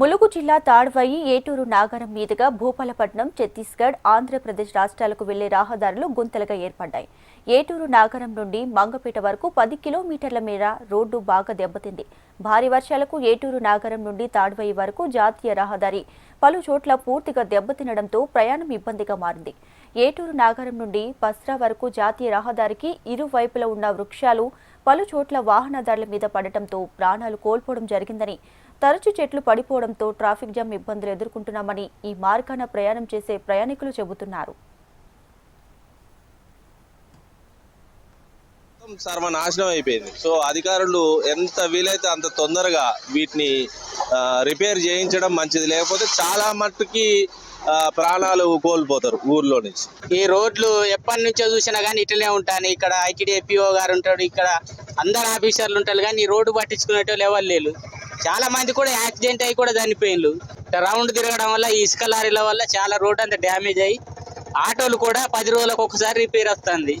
ములుగు జిల్లా తాడ్వాయి ఏటూరు నాగరం మీదుగా భూపాలపట్నం ఛత్తీస్గఢ్ ఆంధ్రప్రదేశ్ రాష్ట్రాలకు వెళ్ళే రహదారులు గుంతలుగా ఏర్పడ్డాయి. ఏటూరు నాగరం నుండి మంగపేట వరకు పది కిలోమీటర్ల మేర రోడ్డు బాగా దెబ్బతింది. భారీ వర్షాలకు ఏటూరు నాగరం నుండి తాడ్వాయి వరకు జాతీయ రహదారి పలు చోట్ల పూర్తిగా దెబ్బతినడంతో ప్రయాణం ఇబ్బందిగా మారింది. ఏటూరు నాగరం నుండి పస్రా వరకు జాతీయ రహదారికి ఇరువైపులా ఉన్న వృక్షాలు పలు చోట్ల వాహనదారుల మీద పడటంతో ప్రాణాలు కోల్పోవడం జరిగిందని తరచు చెట్లు పడిపోవడంతో ట్రాఫిక్ జామ్ ఇబ్బందులు ఎదుర్కొంటున్నామని ఈ మార్గాన ప్రయాణం చేసే ప్రయాణికులు చెబుతున్నారు. సర్వ నాశనం అయిపోయింది. సో అధికారులు ఎంత వీలైతే అంత తొందరగా వీటిని రిపేర్ చేయించడం మంచిది. లేకపోతే చాలా మట్టుకి ప్రాణాలు కోల్పోతారు ఊర్లో నుంచి. ఈ రోడ్లు ఎప్పటి నుంచో చూసినా కానీ ఇట్లనే ఉంటాను. ఇక్కడ ఐకిడి గారు ఉంటాడు ఇక్కడ అందరు ఆఫీసర్లు ఉంటారు కానీ ఈ రోడ్డు పట్టించుకునేటోళ్ళు ఎవరు లేరు. చాలా మంది కూడా యాక్సిడెంట్ అయ్యి కూడా చనిపోయిండ్రు. రౌండ్ తిరగడం వల్ల ఈ ఇసుక లారీల వల్ల చాలా రోడ్డు అంతా డ్యామేజ్ అయ్యి ఆటోలు కూడా పది రోజులకు ఒకసారి రిపేర్ వస్తుంది.